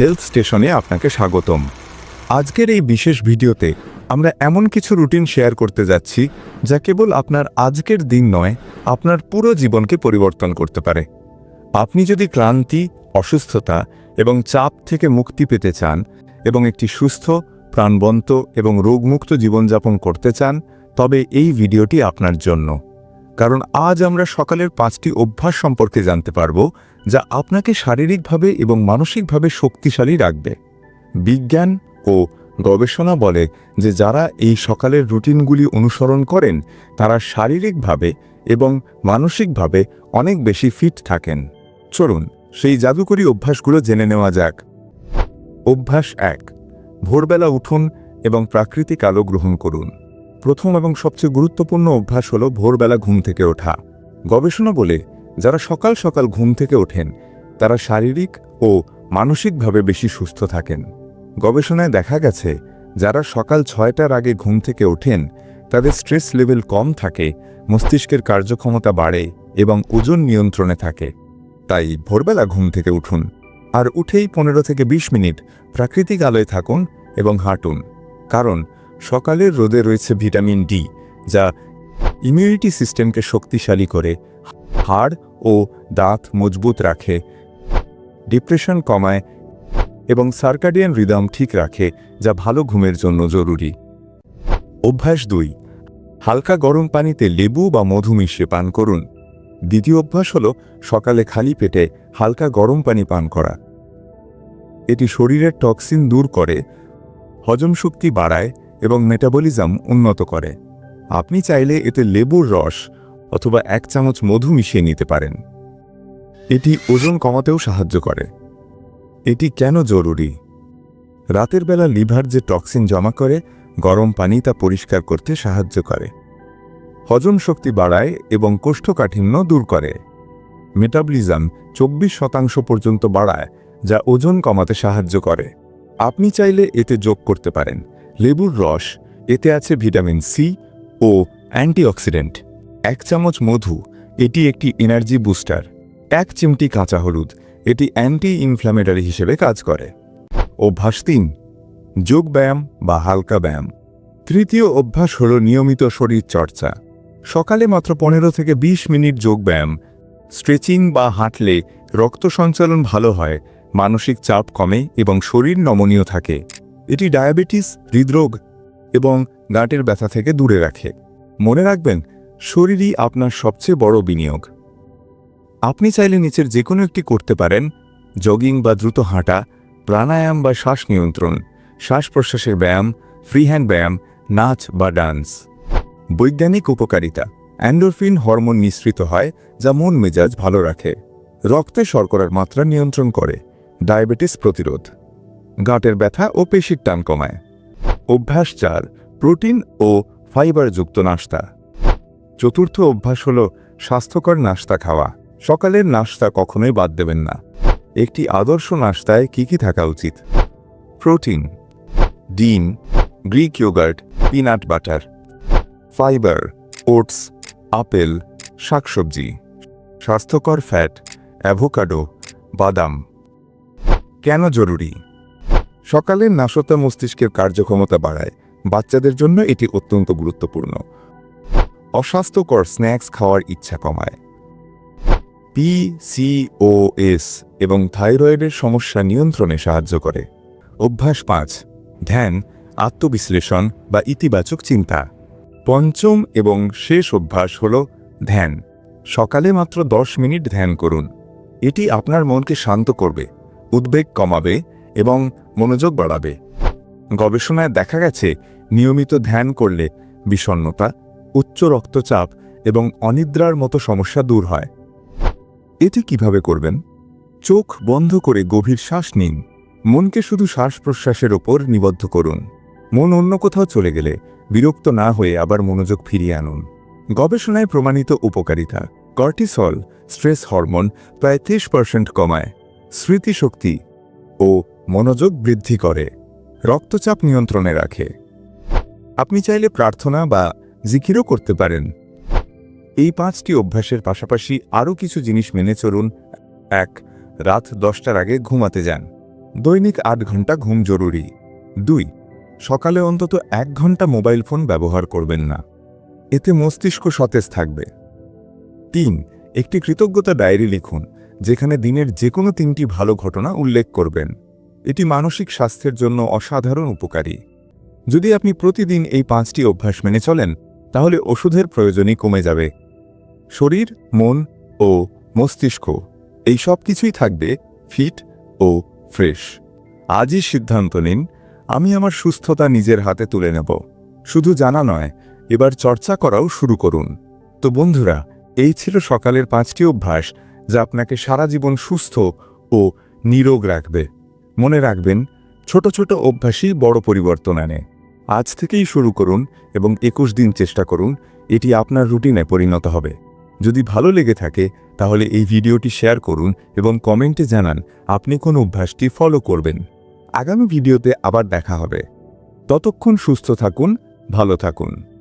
Health স্টেশনে আপনাকে স্বাগতম। আজকের এই বিশেষ ভিডিওতে আমরা এমন কিছু রুটিন শেয়ার করতে যাচ্ছি যা কেবল আপনার আজকের দিন নয়, আপনার পুরো জীবনকে পরিবর্তন করতে পারে। আপনি যদি ক্লান্তি, অসুস্থতা এবং চাপ থেকে মুক্তি পেতে চান এবং একটি সুস্থ, প্রাণবন্ত এবং রোগমুক্ত জীবনযাপন করতে চান, তবে এই ভিডিওটি আপনার জন্য। কারণ আজ আমরা সকালের পাঁচটি অভ্যাস সম্পর্কে জানতে পারব, যা আপনাকে শারীরিকভাবে এবং মানসিকভাবে শক্তিশালী রাখবে। বিজ্ঞান ও গবেষণা বলে যে যারা এই সকালের রুটিনগুলি অনুসরণ করেন, তারা শারীরিকভাবে এবং মানসিকভাবে অনেক বেশি ফিট থাকেন। চলুন, সেই জাদুকরী অভ্যাসগুলো জেনে নেওয়া যাক। অভ্যাস এক, ভোরবেলা উঠুন এবং প্রাকৃতিক আলো গ্রহণ করুন। প্রথম এবং সবচেয়ে গুরুত্বপূর্ণ অভ্যাস হল ভোরবেলা ঘুম থেকে ওঠা। গবেষণা বলে যারা সকাল সকাল ঘুম থেকে ওঠেন, তারা শারীরিক ও মানসিকভাবে বেশি সুস্থ থাকেন। গবেষণায় দেখা গেছে, যারা সকাল ছয়টার আগে ঘুম থেকে ওঠেন, তাদের স্ট্রেস লেভেল কম থাকে, মস্তিষ্কের কার্যক্ষমতা বাড়ে এবং ওজন নিয়ন্ত্রণে থাকে। তাই ভোরবেলা ঘুম থেকে উঠুন আর উঠেই পনেরো থেকে ২০ মিনিট প্রাকৃতিক আলোয় থাকুন এবং হাঁটুন। কারণ সকালের রোদে রয়েছে ভিটামিন ডি, যা ইমিউনিটি সিস্টেমকে শক্তিশালী করে, হাড় ও দাঁত মজবুত রাখে ডিপ্রেশন কমায় এবং সার্কাডিয়ান রিদম ঠিক রাখে, যা ভালো ঘুমের জন্য জরুরি। অভ্যাস দুই, হালকা গরম পানিতে লেবু বা মধু মিশিয়ে পান করুন। দ্বিতীয় অভ্যাস হল সকালে খালি পেটে হালকা গরম পানি পান করা। এটি শরীরের টক্সিন দূর করে, হজম শক্তি বাড়ায় এবং মেটাবলিজম উন্নত করে। আপনি চাইলে এতে লেবুর রস অথবা এক চামচ মধু মিশিয়ে নিতে পারেন। এটি ওজন কমাতেও সাহায্য করে। এটি কেন জরুরি? রাতের বেলা লিভার যে টক্সিন জমা করে, গরম পানি তা পরিষ্কার করতে সাহায্য করে। হজম শক্তি বাড়ায় এবং কোষ্ঠকাঠিন্য দূর করে। মেটাবলিজম চব্বিশ শতাংশ পর্যন্ত বাড়ায়, যা ওজন কমাতে সাহায্য করে। আপনি চাইলে এতে যোগ করতে পারেন। লেবুর রস, এতে আছে ভিটামিন সি ও অ্যান্টিঅক্সিডেন্ট। এক চামচ মধু, এটি একটি এনার্জি বুস্টার। এক চিমটি কাঁচা হলুদ, এটি অ্যান্টি ইনফ্ল্যামেটারি হিসেবে কাজ করে। অভ্যাস তিন, যোগ ব্যায়াম বা হালকা ব্যায়াম। তৃতীয় অভ্যাস হল নিয়মিত শরীর চর্চা। সকালে মাত্র পনেরো থেকে ২০ মিনিট যোগ ব্যায়াম। স্ট্রেচিং বা হাঁটলে রক্ত সঞ্চালন ভালো হয়, মানসিক চাপ কমে এবং শরীর নমনীয় থাকে। এটি ডায়াবেটিস, হৃদরোগ এবং গাঁটের ব্যথা থেকে দূরে রাখে। মনে রাখবেন, শরীরই আপনার সবচেয়ে বড় বিনিয়োগ। আপনি চাইলে নিচের যে কোনো একটি করতে পারেন, জগিং বা দ্রুত হাঁটা, প্রাণায়াম বা শ্বাস নিয়ন্ত্রণ, শ্বাস প্রশ্বাসের ব্যায়াম ফ্রি হ্যান্ড ব্যায়াম, নাচ বা ডান্স। বৈজ্ঞানিক উপকারিতা, অ্যান্ডোরফিন হরমোন নিঃসৃত হয় যা মন মেজাজ ভালো রাখে। রক্তে শর্করার মাত্রা নিয়ন্ত্রণ করে, ডায়াবেটিস প্রতিরোধ। গাঁটের ব্যথা ও পেশির টান কমায়। অভ্যাস চার, প্রোটিন ও ফাইবারযুক্ত নাস্তা চতুর্থ অভ্যাস হল স্বাস্থ্যকর নাস্তা খাওয়া। সকালের নাস্তা কখনোই বাদ দেবেন না। একটি আদর্শ নাস্তায় কি কি থাকা উচিত? প্রোটিন, ডিম, Greek yogurt, peanut butter, fibre, oats, apple, শাকসবজি। স্বাস্থ্যকর ফ্যাট, অ্যাভোকাডো, বাদাম। কেন জরুরি? সকালের নাশতা মস্তিষ্কের কার্যক্ষমতা বাড়ায়। বাচ্চাদের জন্য এটি অত্যন্ত গুরুত্বপূর্ণ। অস্বাস্থ্যকর স্ন্যাক্স খাওয়ার ইচ্ছা কমায়। পিসিওএস এবং থাইরয়েডের সমস্যা নিয়ন্ত্রণে সাহায্য করে। অভ্যাস পাঁচ, ধ্যান, আত্মবিশ্লেষণ বা ইতিবাচক চিন্তা। পঞ্চম এবং শেষ অভ্যাস হল ধ্যান। সকালে মাত্র দশ মিনিট ধ্যান করুন। এটি আপনার মনকে শান্ত করবে, উদ্বেগ কমাবে এবং মনোযোগ বাড়াবে। গবেষণায় দেখা গেছে, নিয়মিত ধ্যান করলে বিষণ্ণতা, উচ্চ রক্তচাপ এবং অনিদ্রার মতো সমস্যা দূর হয়। এটি কীভাবে করবেন? চোখ বন্ধ করে গভীর শ্বাস নিন। মনকে শুধু শ্বাস প্রশ্বাসের ওপর নিবদ্ধ করুন। মন অন্য কোথাও চলে গেলে বিরক্ত না হয়ে আবার মনোযোগ ফিরিয়ে আনুন। গবেষণায় প্রমাণিত উপকারিতা, কর্টিসল, স্ট্রেস হরমোন প্রায় ত্রিশ পার্সেন্ট কমায়। স্মৃতিশক্তি ও মনোযোগ বৃদ্ধি করে, রক্তচাপ নিয়ন্ত্রণে রাখে। আপনি চাইলে প্রার্থনা বা জিকিরও করতে পারেন। এই পাঁচটি অভ্যাসের পাশাপাশি আরও কিছু জিনিস মেনে চলুন। এক, রাত দশটার আগে ঘুমাতে যান। দৈনিক আট ঘণ্টা ঘুম জরুরি। দুই, সকালে অন্তত এক ঘণ্টা মোবাইল ফোন ব্যবহার করবেন না। এতে মস্তিষ্ক সতেজ থাকবে। তিন, একটি কৃতজ্ঞতা ডায়েরি লিখুন, যেখানে দিনের যে কোনো তিনটি ভালো ঘটনা উল্লেখ করবেন। এটি মানসিক স্বাস্থ্যের জন্য অসাধারণ উপকারী। যদি আপনি প্রতিদিন এই পাঁচটি অভ্যাস মেনে চলেন, তাহলে ওষুধের প্রয়োজনই কমে যাবে। শরীর, মন ও মস্তিষ্ক, এই সব কিছুই থাকবে ফিট ও ফ্রেশ। আজই সিদ্ধান্ত নিন, আমি আমার সুস্থতা নিজের হাতে তুলে নেব। শুধু জানা নয়, এবার চর্চা করাও শুরু করুন। তো বন্ধুরা, এই ছিল সকালের পাঁচটি অভ্যাস, যা আপনাকে সারা জীবন সুস্থ ও নিরোগ রাখবে। মনে রাখবেন, ছোট ছোট অভ্যাসই বড় পরিবর্তন আনে। আজ থেকেই শুরু করুন এবং একুশ দিন চেষ্টা করুন, এটি আপনার রুটিনে পরিণত হবে। যদি ভালো লেগে থাকে, তাহলে এই ভিডিওটি শেয়ার করুন এবং কমেন্টে জানান, আপনি কোন অভ্যাসটি ফলো করবেন। আগামী ভিডিওতে আবার দেখা হবে। ততক্ষণ সুস্থ থাকুন, ভালো থাকুন।